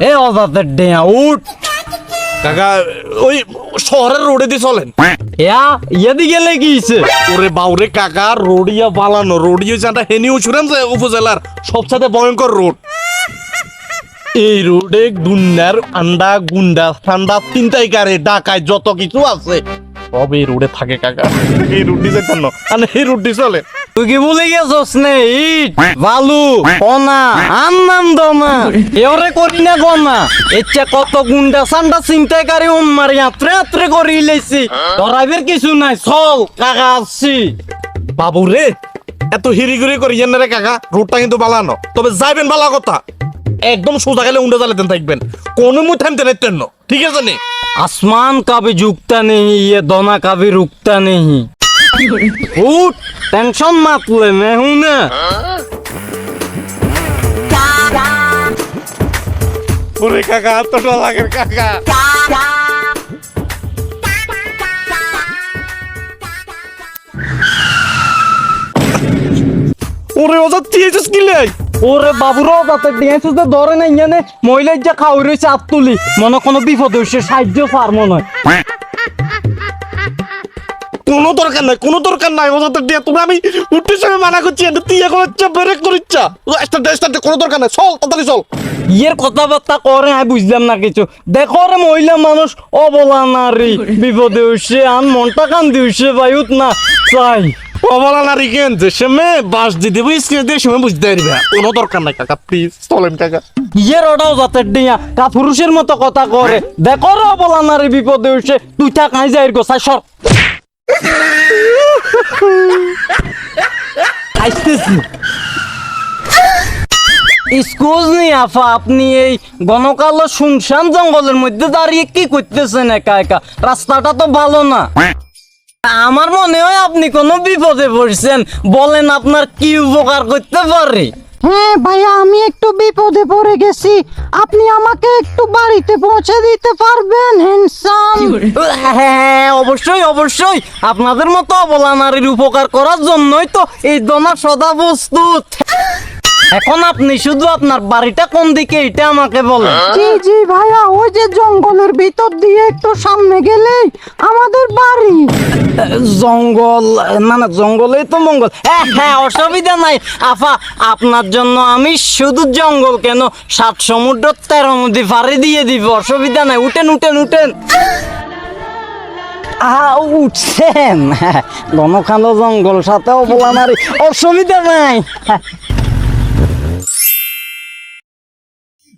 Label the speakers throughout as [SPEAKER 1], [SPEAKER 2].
[SPEAKER 1] এ অজাতের ডেয়া উঠ।
[SPEAKER 2] কাকা ওই শহরের রোডে দিয়ে চলেন।
[SPEAKER 1] ইয়া ইয়েদি গেলে গিয়েছে
[SPEAKER 2] ওরে বাউরে কাকা রোডিয়া বালানো রোডিও জানটা হেনি উছুরেন যে উপজেলার সবসাথে ভয়ঙ্কর রোড। এই রোডে গুন্ডার আন্ডা গুন্ডা ঠান্ডা তিনটাই গাড়ি ডাকায় যত কিছু আছে সব এই রোডে থাকে কাকা। এই রুটি যেতেন না আর এই রুটি চলে।
[SPEAKER 1] তুই কি ভুলে কনা নাম দমা। না কত গুন্ডা আত্রে আত্রে কিছু নাই চল কাকা
[SPEAKER 2] বাবু রে এত হিরিগুড়ি করি রে কাকা রুটটা কিন্তু বালানো। তবে যাইবেন বালা কথা। একদম সোজা গেলে উন্ডে জ্বালাতেন থাকবেন। কোনো মু থামতে নেতেন ঠিক আছে নে?
[SPEAKER 1] আসমান কাবি যুক্তা নেই ইয়ে দনা কাবি রুক্তা নেই। Hut, টেনশন মাতলে মেহুনে
[SPEAKER 2] পুরে কাকা আত্মটা লাগে কাকা। ওরে ওজা টিএসএস কিলে
[SPEAKER 1] ওরে বাবুর তাতে টিএসএস তো ধরে নাই ইয়ানে মহিলার যা খাওয়াই রয়েছে আত্মলি মনে কোনো বিপদ হয়েছে সাহায্য পার মনে হয়।
[SPEAKER 2] দরকার নাই কোনো দরকার নাই। তো দিয়ে তুমি আমি উঠতে সময় মানা করছি তুই এখন হচ্ছে ব্রেক করিচ্ছা স্টার্ট স্টার্ট কোনো দরকার নাই। চল তাড়াতাড়ি চল।
[SPEAKER 1] ইয়ের কথাবার্তা করে আমি বুঝলাম না কিছু। দেখো রে মহিলা মানুষ অবলা নারী বিপদে আন মনটা কান দিয়েছে বায়ুত না চাই।
[SPEAKER 2] অবলা নারী কেন? যে সময় বাস দিয়ে বুঝতে পারবে। কোনো দরকার নাই কাকা প্লিজ চলেন কাকা।
[SPEAKER 1] ইয়ের ওটাও যাতে ডিয়া কা পুরুষের মতো কথা করে। দেখো রে অবলা নারী বিপদে হয়েছে তুই থাক নাই যাই গোসাই সর। আসতেছি। আফা, আপনি এই গণকালো শুনশান জঙ্গলের মধ্যে দাঁড়িয়ে কি করতেছেন একা একা? রাস্তাটা তো ভালো না। আমার মনে হয় আপনি কোনো বিপদে পড়ছেন। বলেন আপনার কি উপকার করতে পারে?
[SPEAKER 3] হ্যাঁ ভাইয়া আমি একটু বিপদে পড়ে গেছি। আপনি আমাকে একটু বাড়িতে পৌঁছে দিতে পারবেন হ্যান্ডসাম
[SPEAKER 1] হ্যাঁ অবশ্যই অবশ্যই। আপনাদের মতো অবলা নারীর উপকার করার জন্যই তো এই দোনা সদা প্রস্তুত। এখন আপনি শুধু আপনার বাড়িটা কোন দিকে এটা আমাকে বলেন।
[SPEAKER 3] জি জি ভাইয়া ওই যে জঙ্গলের ভিতর দিয়ে একটু সামনে গেলেই আমাদের বাড়ি।
[SPEAKER 1] জঙ্গল মানে জঙ্গলেই তো মঙ্গল। হ্যাঁ হ্যাঁ অসুবিধা নাই। আফা আপনার জন্য আমি শুধু জঙ্গল কেন? সাত সমুদ্র তেরো নদী পাড়ি দিয়ে দিব অসুবিধা নাই। উঠেন উঠেন উঠেন। উঠছেন। ঘনখানো জঙ্গল সাথে অবলা নারী। অসুবিধা নাই।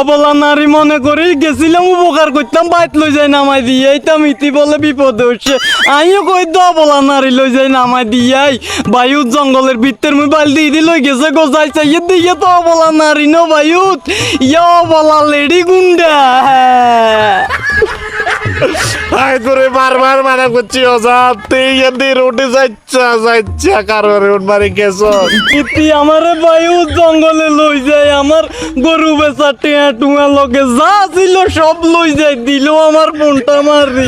[SPEAKER 1] অবলা নারী মনে করি গেছিলাম, উপকার করতাম, বাইত লই যাই নামাই দিয়ে এইটা মিতি বলে বিপদ হচ্ছে। আইও কই তো অবলা নারী লই যাই নামাই দিয়াই বায়ু জঙ্গলের ভিতর মুই বাল দিয়ে দিল গেছে গোসাই চাইয়ে দিয়ে তো অবলা নারী ন বায়ুত। ইয়া অবলা লেডি গুন্ডা।
[SPEAKER 2] আয় তোরে বারবার মানা করছি ওজা তুই এদি রোডে যাচ্ছা যাচ্ছা কারও রোড মারি গেছ
[SPEAKER 1] ইতি আমার বায়ু জঙ্গলে লই যায়, আমার গরু বেচা টিয়া টুয়া লগে যা ছিল সব লই যায়, দিল আমার ফোনটা মারি।